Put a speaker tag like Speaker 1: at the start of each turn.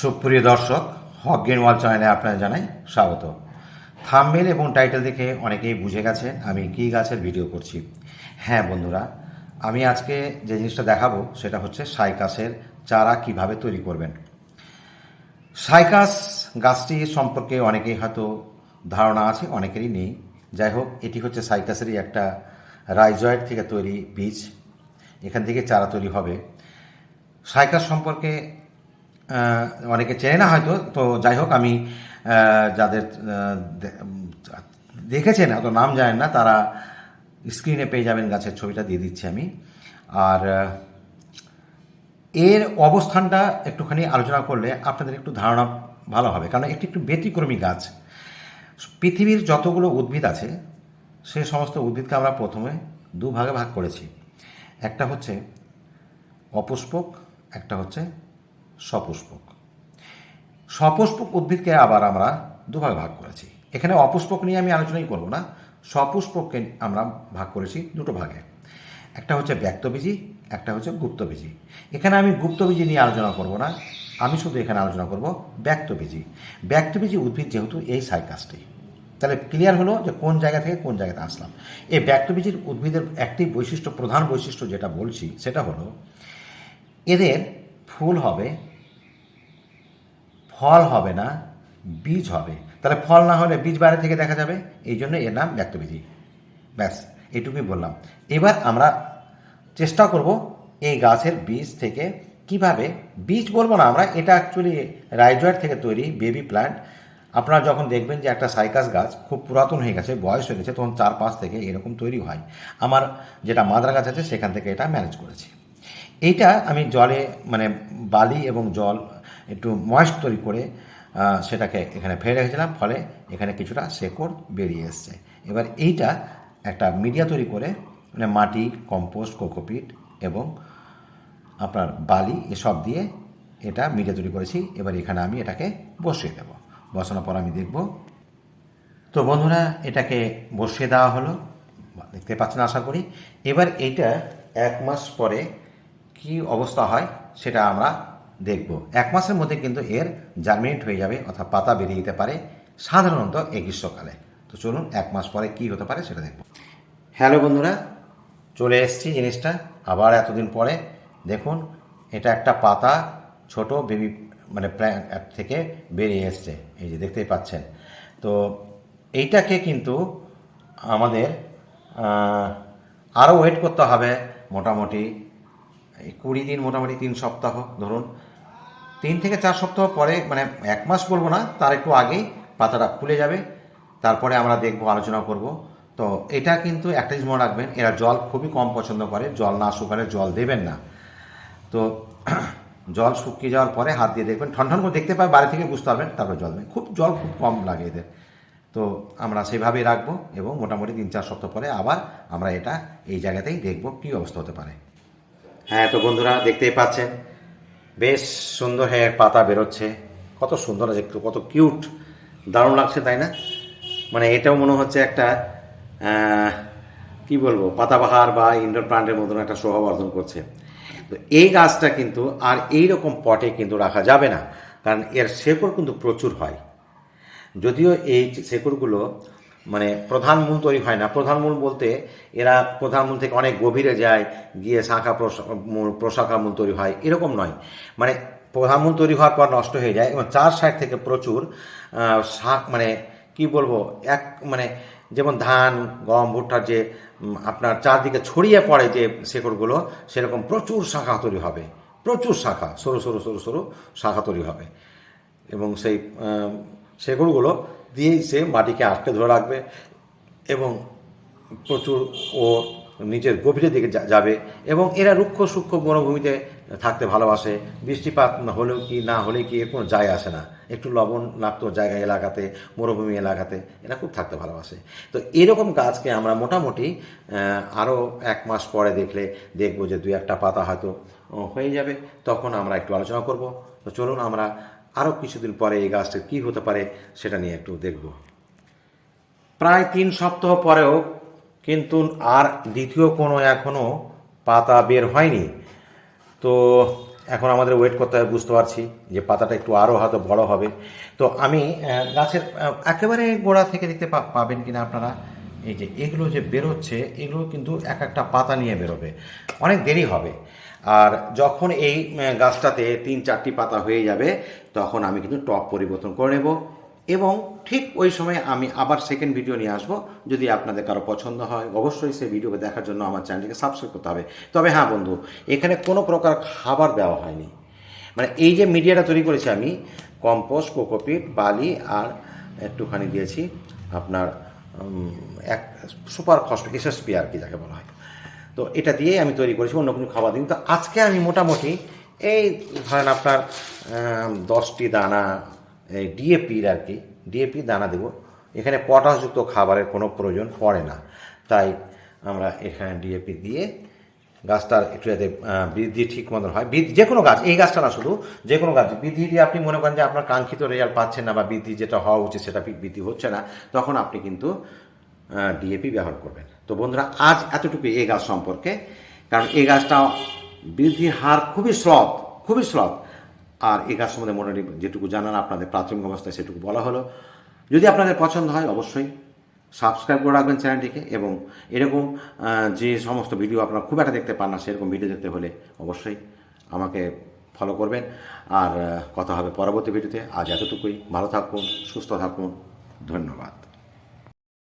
Speaker 1: সুপ্রিয় দর্শক, হক গেনওয়াল চ্যানেলে আপনারা জানাই স্বাগত। থামমেল এবং টাইটেল দেখে অনেকেই বুঝে গেছেন আমি কী গাছের ভিডিও করছি। হ্যাঁ বন্ধুরা, আমি আজকে যে জিনিসটা দেখাবো সেটা হচ্ছে সাইকাসের চারা কীভাবে তৈরি করবেন। সাইকাস গাছটি সম্পর্কে অনেকেই হয়তো ধারণা আছে, অনেকেরই নেই। যাই হোক, এটি হচ্ছে সাইকাসেরই একটা রাইজয়েড থেকে তৈরি বীজ। এখান থেকে চারা তৈরি হবে। সাইকাস সম্পর্কে অনেকে চেনে না হয়তো, তো যাই হোক, আমি যাদের দেখেছেন, অত নাম জানেন না, তারা স্ক্রিনে পেয়ে যাবেন গাছের ছবিটা, দিয়ে দিচ্ছি আমি। আর এর অবস্থানটা একটুখানি আলোচনা করলে আপনাদের একটু ধারণা ভালো হবে, কারণ একটি একটু ব্যতিক্রমী গাছ। পৃথিবীর যতগুলো উদ্ভিদ আছে, সে সমস্ত উদ্ভিদকে আমরা প্রথমে দুভাগে ভাগ করেছি। একটা হচ্ছে অপুষ্পক, একটা হচ্ছে সপুষ্পক। সপুষ্পক উদ্ভিদকে আবার আমরা দুভাগে ভাগ করেছি। এখানে অপুষ্পক নিয়ে আমি আলোচনাই করব না, সপুষ্পককে আমরা ভাগ করেছি দুটো ভাগে। একটা হচ্ছে ব্যক্তবীজি, একটা হচ্ছে গুপ্তবীজি। এখানে আমি গুপ্তবীজি নিয়ে আলোচনা করব না, আমি শুধু এখানে আলোচনা করব ব্যক্তবীজি। ব্যক্তবীজি উদ্ভিদ যেহেতু এই সাইকাসটি। তাহলে ক্লিয়ার হলো যে কোন জায়গা থেকে কোন জায়গাতে আসলাম। এই ব্যক্তবীজির উদ্ভিদের একটি বৈশিষ্ট্য, প্রধান বৈশিষ্ট্য যেটা বলছি, সেটা হলো এদের ফুল হবে ফল হবে না, বীজ হবে। তাহলে ফল না হলে বীজ বাইরে থেকে দেখা যাবে? এই জন্য এর নাম ব্যক্তবীজি। ব্যাস এটুকুই বললাম। এবার আমরা চেষ্টা করব এই গাছের বীজ থেকে কীভাবে, বীজ বলব না আমরা, এটা অ্যাকচুয়ালি রাইজয়েড থেকে তৈরি বেবি প্ল্যান্ট। আপনারা যখন দেখবেন যে একটা সাইকাস গাছ খুব পুরাতন হয়ে গেছে, বয়স হয়ে গেছে, তখন চার পাঁচ থেকে এরকম তৈরি হয়। আমার যেটা মাদ্রা গাছ আছে, সেখান থেকে এটা ম্যানেজ করেছি। এইটা আমি জলে মানে বালি এবং জল একটু ময়েস্ট তৈরি করে সেটাকে এখানে ফেলে রেখেছিলাম, ফলে এখানে কিছুটা শেকড় বেরিয়ে এসছে। এবার এইটা একটা মিডিয়া তৈরি করে মানে মাটি, কম্পোস্ট, কোকোপিট এবং আপনার বালি এসব দিয়ে এটা মিডিয়া তৈরি করেছি। এবার এখানে আমি এটাকে বসিয়ে দেব। বসানোর পর আমি দেখব। তো বন্ধুরা, এটাকে বসিয়ে দেওয়া হলো। দেখতে পাচ্ছেন, আশা করি। এবার এইটা এক মাস পরে কি অবস্থা হয়, সেটা আমরা দেখব। এক মাসের মধ্যে কিন্তু এর জার্মিনেট হয়ে যাবে অর্থাৎ পাতা বেরিয়ে যেতে পারে সাধারণত এই গ্রীষ্মকালে। তো চলুন এক মাস পরে কি হতে পারে সেটা দেখব। হ্যালো বন্ধুরা, চলে এসেছি জিনিসটা। আবার এতদিন পরে দেখুন, এটা একটা পাতা ছোট বেবি মানে প্ল্যান্ট থেকে বেরিয়ে এসছে। এই যে দেখতেই পাচ্ছেন। তো এইটাকে কিন্তু আমাদের আরও ওয়েট করতে হবে মোটামুটি কুড়ি দিন, মোটামুটি তিন সপ্তাহ ধরুন। তিন থেকে চার সপ্তাহ পরে মানে এক মাস বলব না, তার একটু আগেই পাতাটা খুলে যাবে। তারপরে আমরা দেখব, আলোচনা করব। তো এটা কিন্তু একটা জিনিস মনে রাখবেন, এরা জল খুবই কম পছন্দ করে, জল না শুকালে জল দেবেন না। তো জল শুকিয়ে যাওয়ার পরে হাত দিয়ে দেখবেন, ঠন ঠন করে দেখতে পাবে বাড়ি থেকে বুঝতে পারবেন, তারপরে জল দেবেন। খুব জল খুব কম লাগে এদের। তো আমরা সেভাবেই রাখব এবং মোটামুটি তিন চার সপ্তাহ পরে আবার আমরা এটা এই জায়গাতেই দেখব কী অবস্থা হতে পারে। হ্যাঁ তো বন্ধুরা দেখতেই পাচ্ছেন বেশ সুন্দর হয়ে পাতা বেরোচ্ছে। কত সুন্দর আছে কত কিউট দারুণ লাগছে, তাই না? মানে এটাও মনে হচ্ছে একটা কি বলব, পাতাবাহার বা ইনডোর প্লান্টের মতন একটা শোভা বর্ধন করছে। তো এই গাছটা কিন্তু আর এই রকম পটে কিন্তু রাখা যাবে না। কারণ এর শেকড় কিন্তু প্রচুর হয়। যদিও এই শেকড়গুলো মানে প্রধান মূল তৈরি হয় না। প্রধান মূল বলতে এরা প্রধান মূল থেকে অনেক গভীরে যায়, গিয়ে শাখা প্রশা- প্রশাখা মূল তৈরি হয়, এরকম নয়। মানে প্রধান মূল তৈরি হওয়ার পর নষ্ট হয়ে যায় এবং চার সাইড থেকে প্রচুর শাক মানে কি বলব, এক মানে যেমন ধান, গম ভুট্টার যে আপনার চারদিকে ছড়িয়ে পড়ে যে শেকড়গুলো, সেরকম প্রচুর শাখা তৈরি হবে। প্রচুর শাখা, সরু সরু সরু সরু শাখা তৈরি হবে। এবং সেই শেকড়গুলো দিয়েই সে মাটিকে আটকে ধরে রাখবে এবং প্রচুর ও নিচের গভীরের দিকে যাবে এবং এরা রুক্ষ সূক্ষ্ম বনভূমিতে থাকতে ভালোবাসে। বৃষ্টিপাত হলেও কি, না হলে কি, এর কোনো যায় আসে না। একটু লবণাক্ত জায়গা এলাকাতে, মরুভূমি এলাকাতে এরা খুব থাকতে ভালোবাসে। তো এরকম গাছকে আমরা মোটামুটি আরও এক মাস পরে দেখলে দেখব যে দুই একটা পাতা হয়তো হয়ে যাবে। তখন আমরা একটু আলোচনা করব। তো চলুন আমরা আরও কিছুদিন পরে এই গাছটার কী হতে পারে সেটা নিয়ে একটু দেখব। প্রায় তিন সপ্তাহ পরেও কিন্তু আর দ্বিতীয় কোনো এখনও পাতা বের হয়নি। তো এখন আমাদের ওয়েট করতে হবে, বুঝতে পারছি যে পাতাটা একটু আরও হয়তো বড় হবে। তো আমি গাছের একেবারে গোড়া থেকে দেখতে পাবেন কিনা আপনারা? এই যে এগুলো যে বেরোচ্ছে, এগুলো কিন্তু এক একটা পাতা নিয়ে বেরোবে। অনেক দেরি হবে। আর যখন এই গাছটাতে তিন চারটি পাতা হয়ে যাবে, তখন আমি কিন্তু টপ পরিবর্তন করে নেব এবং ঠিক ওই সময় আমি আবার সেকেন্ড ভিডিও নিয়ে আসব। যদি আপনাদের কারও পছন্দ হয়, অবশ্যই সেই ভিডিওকে দেখার জন্য আমার চ্যানেলকে সাবস্ক্রাইব করতে হবে। তবে হ্যাঁ বন্ধু, এখানে কোনো প্রকার খাবার দেওয়া হয়নি। মানে এই যে মিডিয়াটা তৈরি করেছি আমি, কম্পোস্ট, কোকোপিট, বালি আর একটুখানি দিয়েছি আপনার এক সুপার ফসফেট এসএসপি আর কি যাকে বলা হয়। তো এটা দিয়েই আমি তৈরি করেছি, অন্য কোনো খাবার দিন তো আজকে আমি মোটামুটি এই ধরেন আপনার দশটি দানা, এই ডিএপির আর কি ডিএপি দানা দেবো। এখানে পটাশযুক্ত খাবারের কোনো প্রয়োজন পড়ে না। তাই আমরা এখানে ডিএপি দিয়ে গাছটার একটু যাতে বৃদ্ধি ঠিক মতন হয়। বৃদ্ধি যে কোনো গাছ, এই গাছটা না শুধু যে কোনো গাছ। বৃদ্ধি দিয়ে আপনি মনে করেন যে আপনার কাঙ্ক্ষিত রেজাল্ট পাচ্ছেন না বা বৃদ্ধি যেটা হওয়া উচিত সেটা বৃদ্ধি হচ্ছে না, তখন আপনি কিন্তু ডিএপি ব্যবহার করবেন। তো বন্ধুরা, আজ এতটুকু এই গাছ সম্পর্কে, কারণ এই গাছটা বৃদ্ধির হার খুবই স্লথ খুবই স্লথ আর এই গাছ সম্বন্ধে মোটামুটি যেটুকু জানান আপনাদের প্রাথমিক অবস্থায় সেটুকু বলা হলো। যদি আপনাদের পছন্দ হয়, অবশ্যই সাবস্ক্রাইব করে রাখবেন চ্যানেলটিকে এবং এরকম যে সমস্ত ভিডিও আপনারা খুব একটা দেখতে পান না, সেরকম ভিডিও দেখতে হলে অবশ্যই আমাকে ফলো করবেন। আর কথা হবে পরবর্তী ভিডিওতে। আজ এতটুকুই। ভালো থাকুন, সুস্থ থাকুন। ধন্যবাদ।